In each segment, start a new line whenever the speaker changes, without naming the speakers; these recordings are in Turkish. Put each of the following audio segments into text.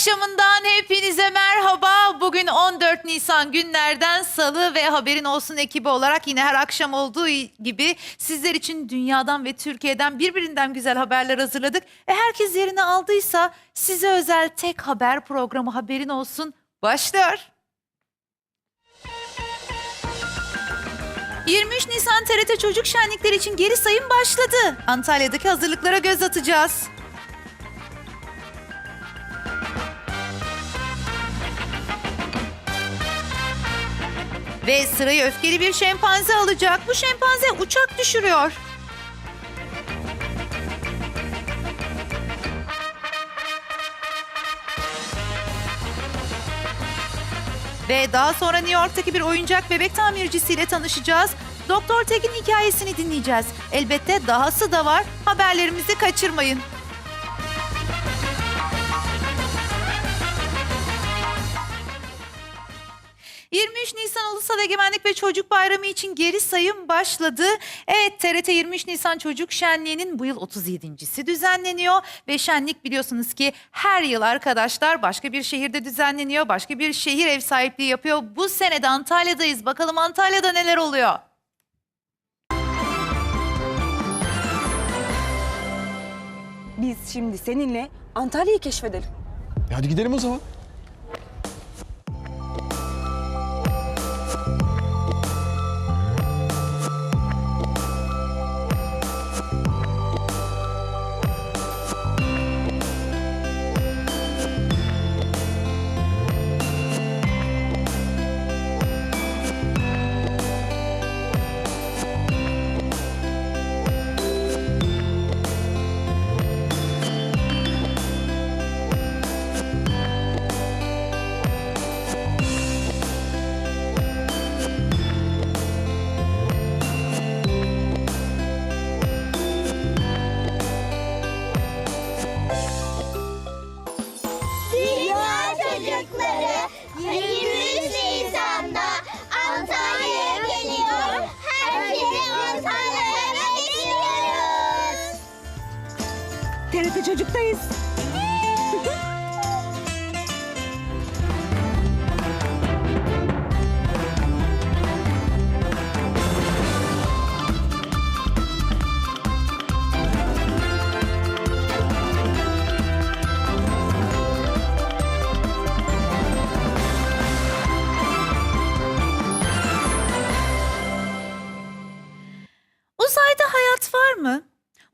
Akşamından hepinize merhaba. Bugün 14 Nisan günlerden salı ve haberin olsun ekibi olarak yine her akşam olduğu gibi sizler için dünyadan ve Türkiye'den birbirinden güzel haberler hazırladık. E herkes yerini aldıysa size özel tek haber programı haberin olsun başlıyor. 23 Nisan TRT Çocuk Şenlikleri için geri sayım başladı. Antalya'daki hazırlıklara göz atacağız. Ve sırayı öfkeli bir şempanze alacak. Bu şempanze uçak düşürüyor. Ve daha sonra New York'taki bir oyuncak bebek tamircisiyle tanışacağız. Doktor Tek'in hikayesini dinleyeceğiz. Elbette dahası da var. Haberlerimizi kaçırmayın. Nisan Ulusal Egemenlik ve Çocuk Bayramı için geri sayım başladı. Evet TRT 23 Nisan Çocuk Şenliği'nin bu yıl 37.si düzenleniyor. Ve şenlik biliyorsunuz ki her yıl arkadaşlar başka bir şehirde düzenleniyor. Başka bir şehir ev sahipliği yapıyor. Bu sene de Antalya'dayız. Bakalım Antalya'da neler oluyor?
Biz şimdi seninle Antalya'yı keşfedelim.
E hadi gidelim o zaman.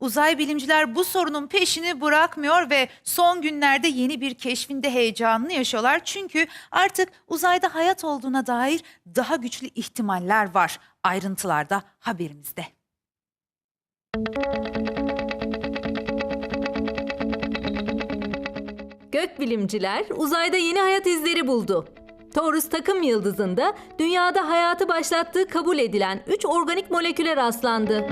Uzay bilimciler bu sorunun peşini bırakmıyor ve son günlerde yeni bir keşfinde heyecanını yaşıyorlar. Çünkü artık uzayda hayat olduğuna dair daha güçlü ihtimaller var. Ayrıntılarda haberimizde.
Gökbilimciler uzayda yeni hayat izleri buldu. Taurus takım yıldızında dünyada hayatı başlattığı kabul edilen 3 organik moleküle rastlandı.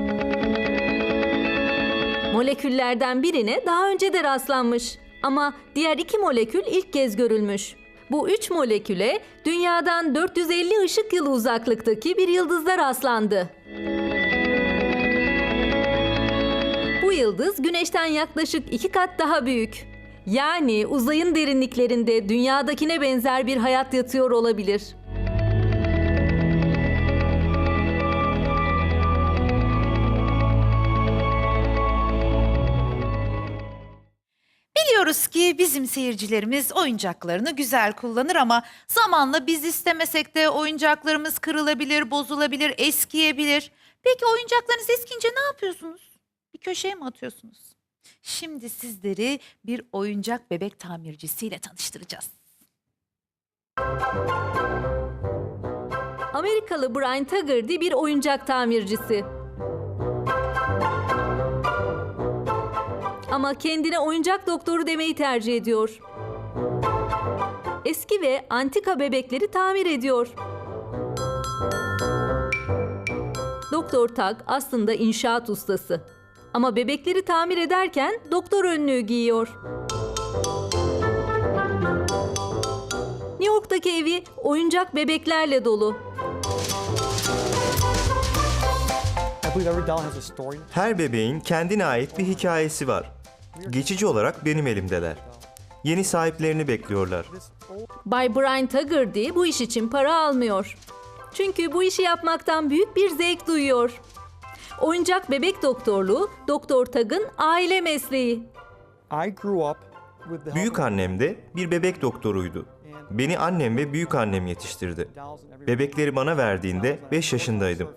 Moleküllerden birine daha önce de rastlanmış ama diğer iki molekül ilk kez görülmüş. Bu üç moleküle dünyadan 450 ışık yılı uzaklıktaki bir yıldızda rastlandı. Bu yıldız Güneş'ten yaklaşık iki kat daha büyük. Yani uzayın derinliklerinde dünyadakine benzer bir hayat yatıyor olabilir.
Biliyoruz ki bizim seyircilerimiz oyuncaklarını güzel kullanır ama zamanla biz istemesek de oyuncaklarımız kırılabilir, bozulabilir, eskiyebilir. Peki oyuncaklarınız eskiyince ne yapıyorsunuz? Bir köşeye mi atıyorsunuz? Şimdi sizleri bir oyuncak bebek tamircisiyle tanıştıracağız.
Amerikalı Brian Taggarty bir oyuncak tamircisi. Ama kendine oyuncak doktoru demeyi tercih ediyor. Eski ve antika bebekleri tamir ediyor. Doktor Tag aslında inşaat ustası. Ama bebekleri tamir ederken doktor önlüğü giyiyor. New York'taki evi oyuncak bebeklerle dolu.
I believe every doll has a story.
Her bebeğin kendine ait bir hikayesi var. Geçici olarak benim elimdeler. Yeni sahiplerini bekliyorlar.
Bay Brian Taggerty bu iş için para almıyor. Çünkü bu işi yapmaktan büyük bir zevk duyuyor. Oyuncak bebek doktorluğu Doktor Tag'ın aile mesleği.
Büyük annem de bir bebek doktoruydu. Beni annem ve büyük annem yetiştirdi. Bebekleri bana verdiğinde 5 yaşındaydım.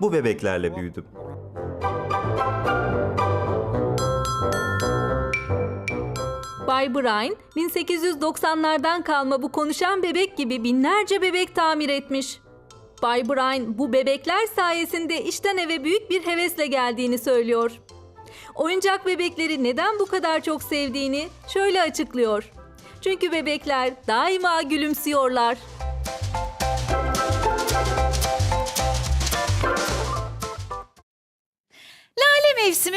Bu bebeklerle büyüdüm.
Bay Brian 1890'lardan kalma bu konuşan bebek gibi binlerce bebek tamir etmiş. Bay Brian bu bebekler sayesinde işten eve büyük bir hevesle geldiğini söylüyor. Oyuncak bebekleri neden bu kadar çok sevdiğini şöyle açıklıyor. Çünkü bebekler daima gülümsüyorlar.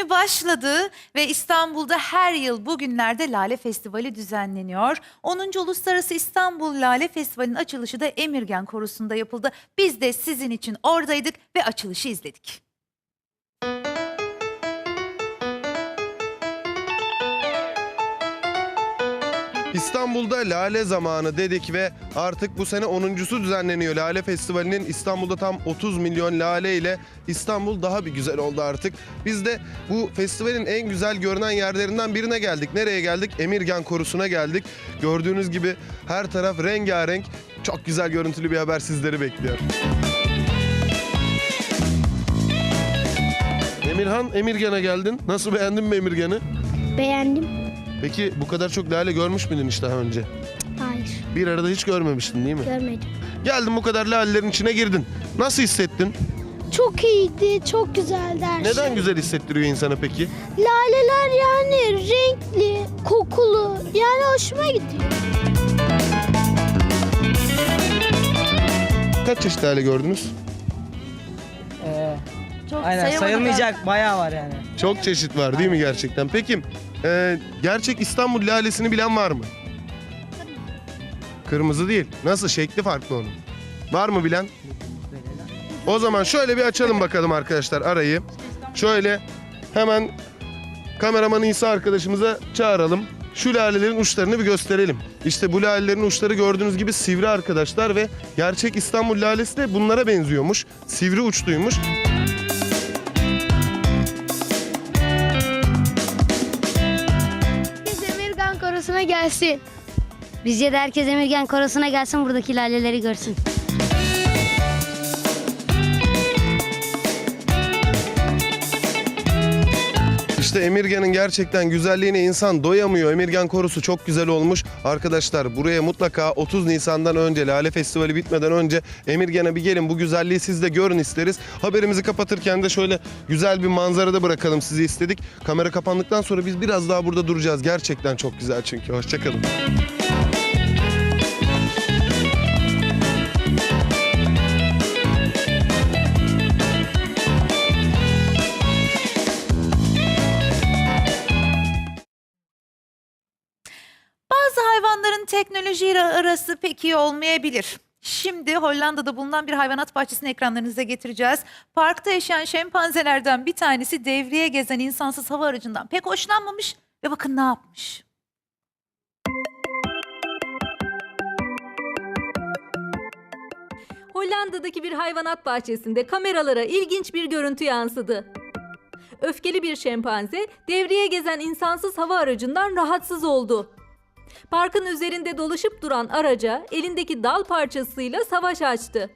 Mevsimi başladı ve İstanbul'da her yıl bugünlerde Lale Festivali düzenleniyor. 10. Uluslararası İstanbul Lale Festivali'nin açılışı da Emirgen Korusu'nda yapıldı. Biz de sizin için oradaydık ve açılışı izledik.
İstanbul'da Lale zamanı dedik ve artık bu sene 10.sü düzenleniyor. Lale Festivali'nin İstanbul'da tam 30 milyon lale ile İstanbul daha bir güzel oldu artık. Biz de bu festivalin en güzel görünen yerlerinden birine geldik. Nereye geldik? Emirgan Korusu'na geldik. Gördüğünüz gibi her taraf rengarenk. Çok güzel görüntülü bir haber sizleri bekliyor. Emirhan, Emirgan'a geldin. Nasıl beğendin mi Emirgan'ı?
Beğendim.
Peki bu kadar çok lale görmüş müydün hiç daha önce?
Hayır,
Bir arada hiç görmemiştin değil mi?
görmedim.
Geldin bu kadar lalelerin içine girdin. Nasıl hissettin?
Çok iyiydi, çok güzeldi her
Neden
şey.
güzel hissettiriyor insana peki?
Laleler yani renkli, kokulu. Yani hoşuma gidiyor.
Kaç çeşit lale gördünüz?
Çok
Aynen sayılmayacak bayağı var yani.
Çok çeşit var değil mi gerçekten? Peki e, gerçek İstanbul lalesini bilen var mı? Kırmızı değil. Nasıl? Şekli farklı onun. Var mı bilen? O zaman şöyle bir açalım bakalım arkadaşlar arayı. Şöyle hemen kameraman İsa arkadaşımıza çağıralım. Şu lalelerin uçlarını bir gösterelim. İşte bu lalelerin uçları gördüğünüz gibi sivri arkadaşlar ve gerçek İstanbul lalesi de bunlara benziyormuş. Sivri uçluymuş.
Korusu'na gelsin.
Bizce de herkes Emirgen Korosuna gelsin buradaki laleleri görsün.
İşte Emirgan'ın gerçekten güzelliğine insan doyamıyor. Emirgan korusu çok güzel olmuş. Arkadaşlar buraya mutlaka 30 Nisan'dan önce Lale Festivali bitmeden önce Emirgan'a bir gelin bu güzelliği siz de görün isteriz. Haberimizi kapatırken de şöyle güzel bir manzarada bırakalım sizi istedik. Kamera kapandıktan sonra biz biraz daha burada duracağız. Gerçekten çok güzel çünkü. Hoşçakalın.
Teknolojiyle arası pek iyi olmayabilir. Şimdi Hollanda'da bulunan bir hayvanat bahçesini ekranlarınıza getireceğiz. Parkta yaşayan şempanzelerden bir tanesi devriye gezen insansız hava aracından pek hoşlanmamış ve bakın ne yapmış.
Hollanda'daki bir hayvanat bahçesinde kameralara ilginç bir görüntü yansıdı. Öfkeli bir şempanze devriye gezen insansız hava aracından rahatsız oldu. Parkın üzerinde dolaşıp duran araca elindeki dal parçasıyla savaş açtı.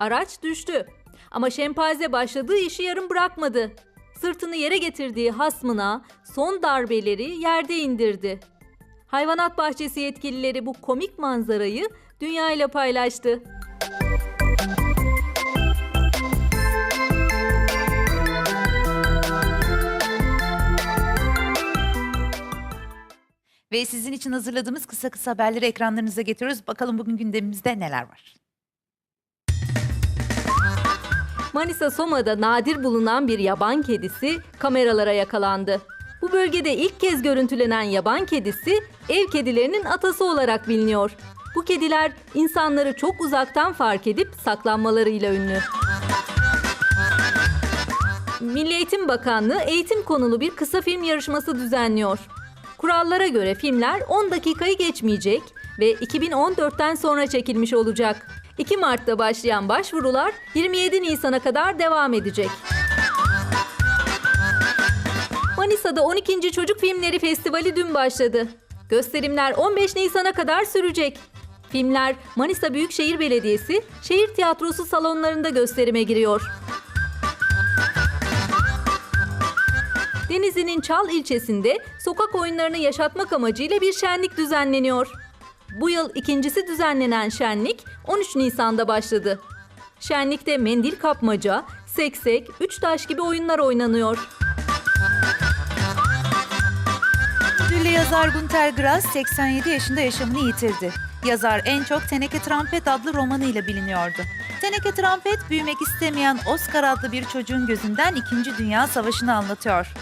Araç düştü. Ama şempanze başladığı işi yarım bırakmadı. Sırtını yere getirdiği hasmına son darbeleri yerde indirdi. Hayvanat bahçesi yetkilileri bu komik manzarayı dünya ile paylaştı.
Ve sizin için hazırladığımız kısa kısa haberleri ekranlarınıza getiriyoruz. Bakalım bugün gündemimizde neler var.
Manisa Soma'da nadir bulunan bir yaban kedisi kameralara yakalandı. Bu bölgede ilk kez görüntülenen yaban kedisi ev kedilerinin atası olarak biliniyor. Bu kediler insanları çok uzaktan fark edip saklanmalarıyla ünlü. Milli Eğitim Bakanlığı eğitim konulu bir kısa film yarışması düzenliyor. Kurallara göre filmler 10 dakikayı geçmeyecek ve 2014'ten sonra çekilmiş olacak. 2 Mart'ta başlayan başvurular 27 Nisan'a kadar devam edecek. Manisa'da 12. Çocuk Filmleri Festivali dün başladı. Gösterimler 15 Nisan'a kadar sürecek. Filmler Manisa Büyükşehir Belediyesi şehir tiyatrosu salonlarında gösterime giriyor. Denizli'nin Çal ilçesinde sokak oyunlarını yaşatmak amacıyla bir şenlik düzenleniyor. Bu yıl ikincisi düzenlenen şenlik 13 Nisan'da başladı. Şenlikte mendil kapmaca, seksek, üç taş gibi oyunlar oynanıyor.
Ünlü yazar Günter Grass 87 yaşında yaşamını yitirdi. Yazar en çok Teneke Trampet adlı romanıyla biliniyordu. Teneke Trampet büyümek istemeyen Oscar adlı bir çocuğun gözünden 2. Dünya Savaşı'nı anlatıyor.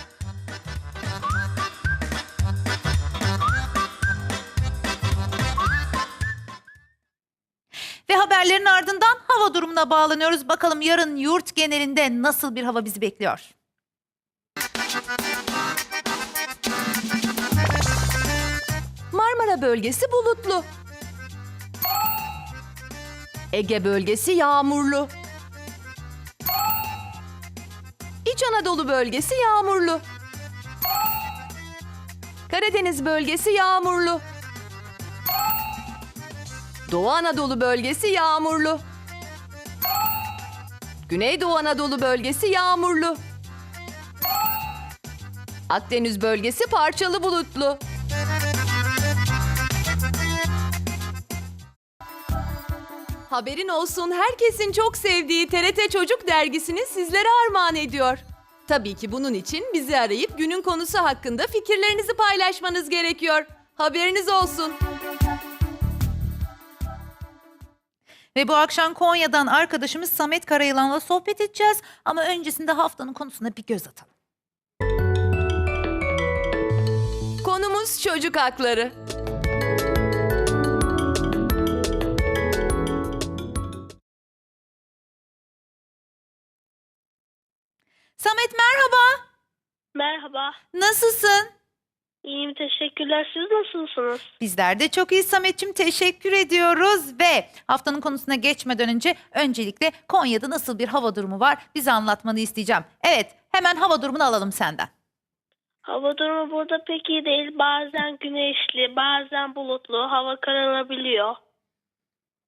Haberlerin ardından hava durumuna bağlanıyoruz. Bakalım yarın yurt genelinde nasıl bir hava bizi bekliyor?
Marmara bölgesi bulutlu. Ege bölgesi yağmurlu. İç Anadolu bölgesi yağmurlu. Karadeniz bölgesi yağmurlu. Doğu Anadolu bölgesi yağmurlu. Güneydoğu Anadolu bölgesi yağmurlu. Akdeniz bölgesi parçalı bulutlu. Haberin olsun herkesin çok sevdiği TRT Çocuk dergisini sizlere armağan ediyor. Tabii ki bunun için bizi arayıp günün konusu hakkında fikirlerinizi paylaşmanız gerekiyor. Haberiniz olsun.
Ve bu akşam Konya'dan arkadaşımız Samet Karayılan'la sohbet edeceğiz. Ama öncesinde haftanın konusuna bir göz atalım.
Konumuz çocuk hakları.
Samet merhaba.
Merhaba.
Nasılsın?
İyiyim teşekkürler. Siz nasılsınız?
Bizler de çok iyi Samet'ciğim teşekkür ediyoruz ve haftanın konusuna geçmeden önce öncelikle Konya'da nasıl bir hava durumu var bize anlatmanı isteyeceğim. Evet hemen hava durumunu alalım senden.
Hava durumu burada pek iyi değil. Bazen güneşli, bazen bulutlu. Hava kararabiliyor.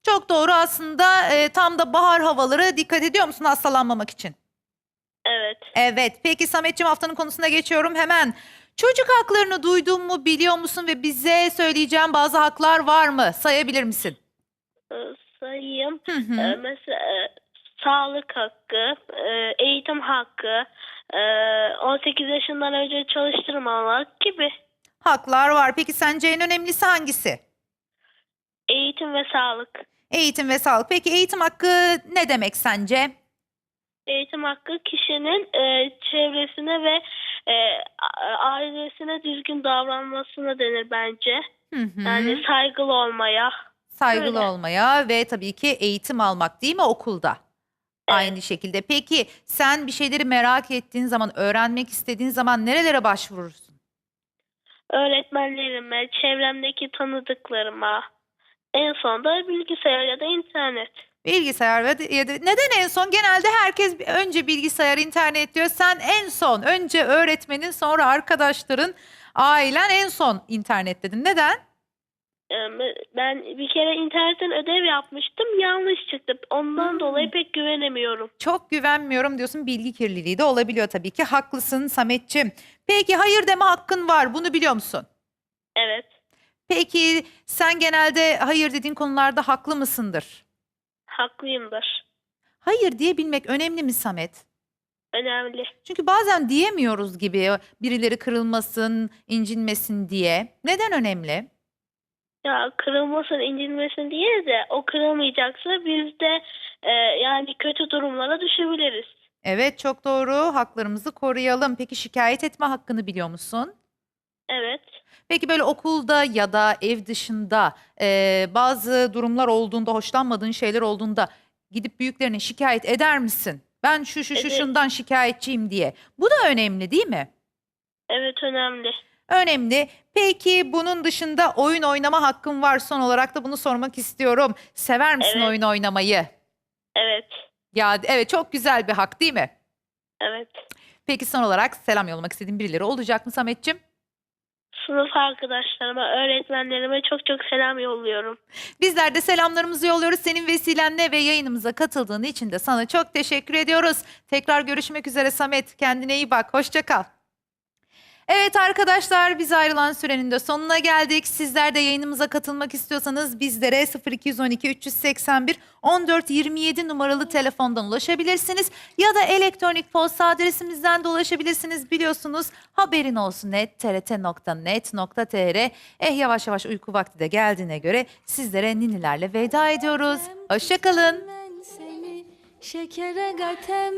Çok doğru aslında e, tam da bahar havaları dikkat ediyor musun hastalanmamak için?
Evet.
Evet peki Samet'ciğim haftanın konusuna geçiyorum hemen. Çocuk haklarını duydun mu biliyor musun ve bize söyleyeceğim bazı haklar var mı? Sayabilir misin?
Ee, sayayım.
Hı hı.
Ee, mesela e, sağlık hakkı, e, eğitim hakkı, e, 18 yaşından önce çalıştırmamak gibi.
Haklar var. Peki sence en önemlisi hangisi?
Eğitim ve sağlık.
Eğitim ve sağlık. Peki eğitim hakkı ne demek sence?
Eğitim hakkı kişinin e, çevresine ve e, ailesine düzgün davranmasına denir bence.
Hı hı.
Yani saygılı olmaya.
Saygılı
öyle.
olmaya ve tabii ki eğitim almak değil mi okulda? Aynı şekilde. Peki sen bir şeyleri merak ettiğin zaman, öğrenmek istediğin zaman nerelere başvurursun?
Öğretmenlerime, çevremdeki tanıdıklarıma. En son da bilgisayar ya da internet.
Bilgisayar ve ya da- neden en son? Genelde herkes önce bilgisayar, internet diyor. Sen en son, önce öğretmenin, sonra arkadaşların, ailen en son internet dedin. Neden?
Ee, Ben bir kere internetten ödev yapmıştım. Yanlış çıktı. Ondan dolayı pek güvenemiyorum.
Çok güvenmiyorum diyorsun. Bilgi kirliliği de olabiliyor tabii ki. Haklısın Sametçim. Peki hayır deme hakkın var. Bunu biliyor musun?
Evet.
Peki sen genelde hayır dediğin konularda haklı mısındır?
Haklıyımdır.
Hayır diyebilmek önemli mi Samet?
Önemli.
Çünkü bazen diyemiyoruz gibi birileri kırılmasın, incinmesin diye. Neden önemli?
Ya kırılmasın, incinmesin diye de o kırılmayacaksa biz de e, yani kötü durumlara düşebiliriz.
Evet çok doğru. Haklarımızı koruyalım. Peki şikayet etme hakkını biliyor musun?
Evet.
Peki böyle okulda ya da ev dışında eee, bazı durumlar olduğunda, hoşlanmadığın şeyler olduğunda gidip büyüklerine şikayet eder misin? Ben şu şu şu
Ederim.
şundan şikayetçiyim diye. Bu da önemli değil mi?
Evet önemli.
Önemli. Peki bunun dışında oyun oynama hakkın var. Son olarak da bunu sormak istiyorum. Sever misin
Evet.
oyun oynamayı?
Evet.
Ya evet çok güzel bir hak değil mi?
Evet.
Peki son olarak selam yollamak istediğin birileri olacak mı Samet'ciğim?
Sınıf arkadaşlarıma, öğretmenlerime çok çok selam yolluyorum.
Bizler de selamlarımızı yolluyoruz senin vesilenle ve yayınımıza katıldığın için de sana çok teşekkür ediyoruz. Tekrar görüşmek üzere Samet. Kendine iyi bak. Hoşça kal. Evet arkadaşlar biz ayrılan sürenin de sonuna geldik. Sizler de yayınımıza katılmak istiyorsanız bizlere 0212 381 14 27 numaralı telefondan ulaşabilirsiniz. Ya da elektronik posta adresimizden de ulaşabilirsiniz. Biliyorsunuz haberin olsun net trt.net.tr Eh yavaş yavaş uyku vakti de geldiğine göre sizlere ninilerle veda ediyoruz. Hoşçakalın.
Şekere gatem